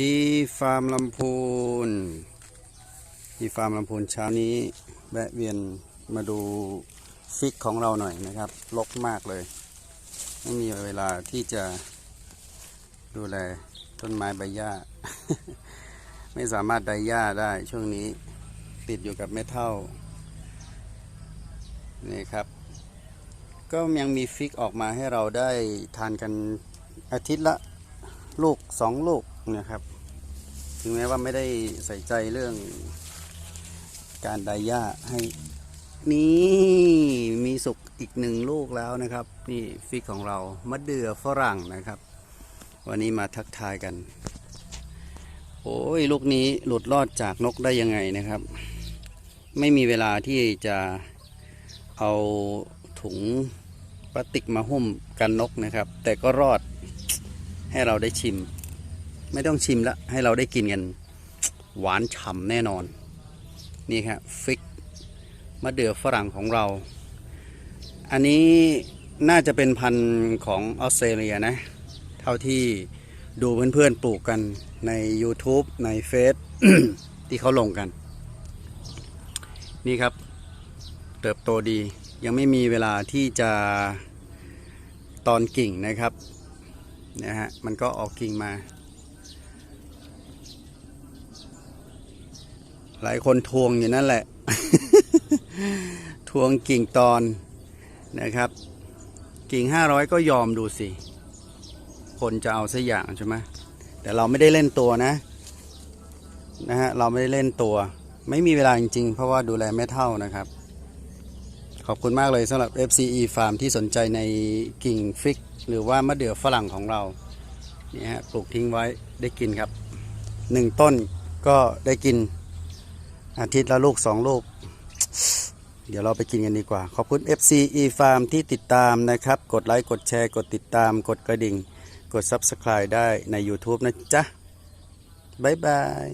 อีฟาร์มลำพูน อีฟาร์มลำพูนเช้านี้แวะเวียนมาดูฟิกของเราหน่อยนะครับรกมากเลย ไม่มีเวลาที่จะดูแลต้นไม้ใบหญ้า ไม่สามารถไดหญ้าได้ช่วงนี้ติดอยู่กับเม็ดเท่านี่ครับ ก็ยังมีฟิกออกมาให้เราได้ทานกันอาทิตย์ละลูกสองลูก นะครับ ถึงแม้ว่าไม่ได้ใส่ใจเรื่องการไดหญ้าให้นี่มีสุกอีกหนึ่งลูกแล้วนะครับ นี่ฟิกของเรามะเดื่อฝรั่งนะครับ วันนี้มาทักทายกัน โอ้ยลูกนี้หลุดรอดจากนกได้ยังไงนะครับ ไม่มีเวลาที่จะเอาถุงพลาสติกมาหุ้มกันนกนะครับ แต่ก็รอดให้เราได้ชิม ไม่ต้องชิมละให้เราได้กินกัน หวานฉ่ำแน่นอน นี่ครับฟิกมะเดื่อฝรั่งของเรา อันนี้น่าจะเป็นพันธุ์ของออสเตรเลียนะ เท่าที่ดูเพื่อนๆปลูกกันใน YouTube ในเฟซที่เขาลงกัน นี่ครับ เติบโตดียังไม่มีเวลาที่จะตอนกิ่งนะครับนะฮะมันก็ออกกิ่งมา หลายคนทวงอยู่นั่นแหละ ทวงกิ่งตอนนะครับ กิ่ง500ก็ยอมดูสิ คนจะเอาสักอย่างใช่ไหมแต่เราไม่ได้เล่นตัวนะนะฮะเราไม่ได้เล่นตัว ไม่มีเวลาจริงๆ เพราะว่าดูแลไม่เท่านะครับ ขอบคุณมากเลยสำหรับ FCE Farm ที่สนใจในกิ่งฟิก หรือว่ามะเดื่อฝรั่งของเรานี่ฮะปลูกทิ้งไว้ได้กินครับหนึ่งต้นก็ได้กิน อาทิตย์ละลูกสองลูก เดี๋ยวเราไปกินกันดีกว่า ขอบคุณ FCE Farm ที่ติดตามนะครับ กดไลค์กดแชร์ กดติดตาม กดกระดิ่ง กด Subscribe ได้ใน YouTube นะจ๊ะ บ๊ายบาย